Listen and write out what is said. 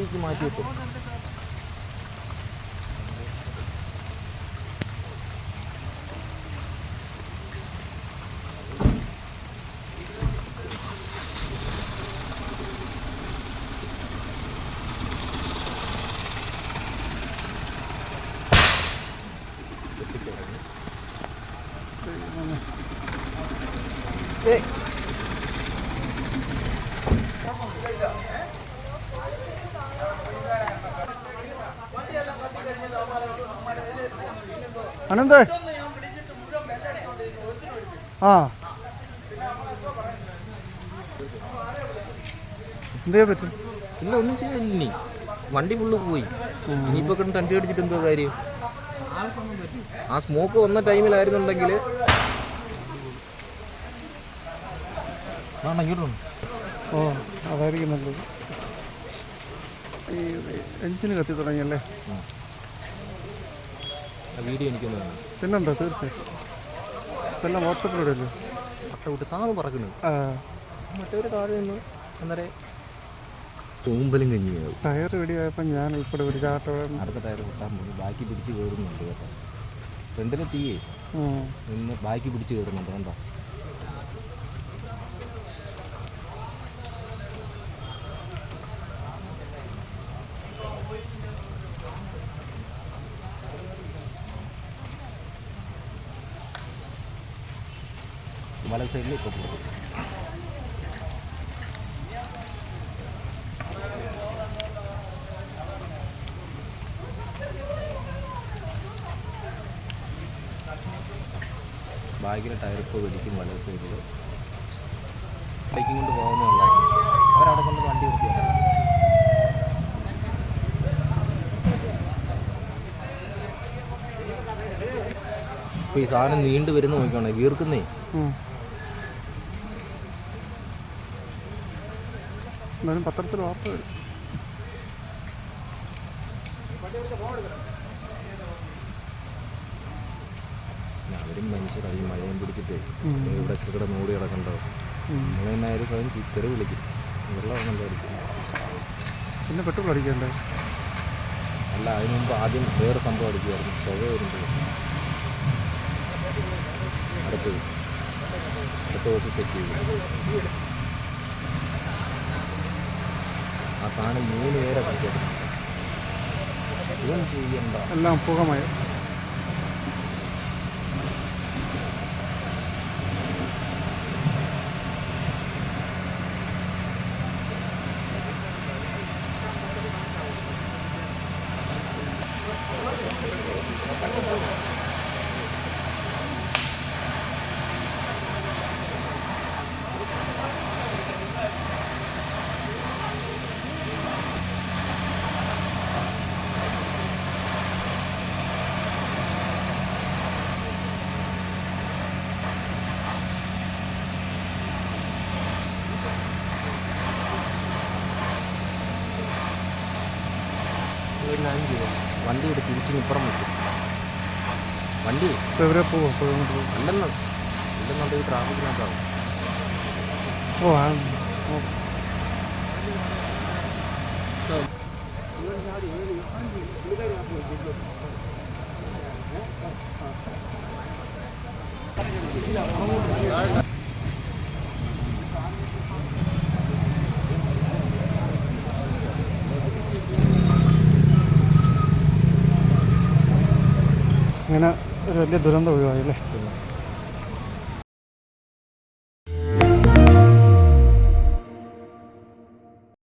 Peach माती येते Hey. Anant. ആ. എന്തേ പറ്റും? ഇല്ല ഒന്നും ചെയ്യില്ല ഇനി വണ്ടി ഫുള്ള് പോയി. ഇനിയിപ്പോ കിട്ടും ടെൻഷൻ അടിച്ചിട്ട് എന്തോ കാര്യം? ആ സ്മോക്ക് വന്ന ടൈമിലായിരുന്നുണ്ടെങ്കിൽ ഓ അതായിരിക്കും നല്ലത്. ഈ എഞ്ചിന് കത്തി തുടങ്ങിയല്ലേ? വീഡിയോ എനിക്കൊന്ന് പിന്നെന്താ തീർച്ചയായും ഇതെല്ലാം വാട്സപ്പിലൂടെ അല്ലേ? പട്ട വിട്ട് താന്ന് പറക്കണു ആ. മറ്റൊരു താഴെ നിന്ന് അന്നേരം തൂമ്പലും കഞ്ഞിയാവും. ടയർ വെടിയായപ്പോൾ ഞാൻ ഉൾപ്പെടെ ഒരു ചാട്ടം. അടുത്ത ടയർ പൊട്ടാൻ പോയി. ബാക്കി പിടിച്ച് കയറുന്നുണ്ട് കേട്ടോ. ഫ്രണ്ടിലെ തീയേ നിന്ന് ബാക്കി പിടിച്ച് കയറുന്നുണ്ട് കണ്ടോ? വല സൈഡിൽ ഇപ്പോൾ പോകും ബാഗിലെ ടയർ ഇപ്പോൾ വെടിക്കും വല സൈഡിൽ ബൈക്കും കൊണ്ട് പോകുന്നേ അവരവിടെ കൊണ്ട് വണ്ടി നിർത്തിയാണ് ഇപ്പോൾ ഈ സാധനം നീണ്ടു വരുന്ന നോക്കിക്കോണേ വീർക്കുന്നേ? എന്നാലും പത്രത്തിൽ വാർത്ത വരും. അവരും മനുഷ്യരായി മഴയും പിടിച്ചിട്ട്. ഇവിടെ ഇവിടെ മൂടി കിടക്കണ്ടോ ഉം. നമ്മൾ തന്നെ ആയാലും സ്വയം ചിത്തര വിളിക്കും. വെള്ളമാണല്ലോ പിന്നെ പെട്രോൾ അടിക്കണ്ടേ? അല്ല അതിന് മുമ്പ് ആദ്യം വേറെ സംഭവം അടിക്കുമായിരുന്നു പുക വരുമ്പോൾ അടുത്തത്. അടുത്ത ദിവസം സെറ്റ് ചെയ്തു. ആ സാധനം മൂന്ന് പേരെ പറ്റിയത് സുഖം ചെയ്യണ്ട എല്ലാം പുകമയ ഒരു കാര്യം ചെയ്യാം വണ്ടി ഇവിടെ തിരിച്ച് ഇപ്പുറം വെക്കും. വണ്ടി? ഇപ്പോൾ എവിടെ പോകും അപ്പോൾ അങ്ങോട്ട് പോകും അല്ലെന്ന്. ഈ ട്രാഫിക്കിനകത്താവും. ഓ ആ. ഓ. അങ്ങനെ ഒരു വലിയ ദുരന്തം ഒഴിവായി അല്ലേ?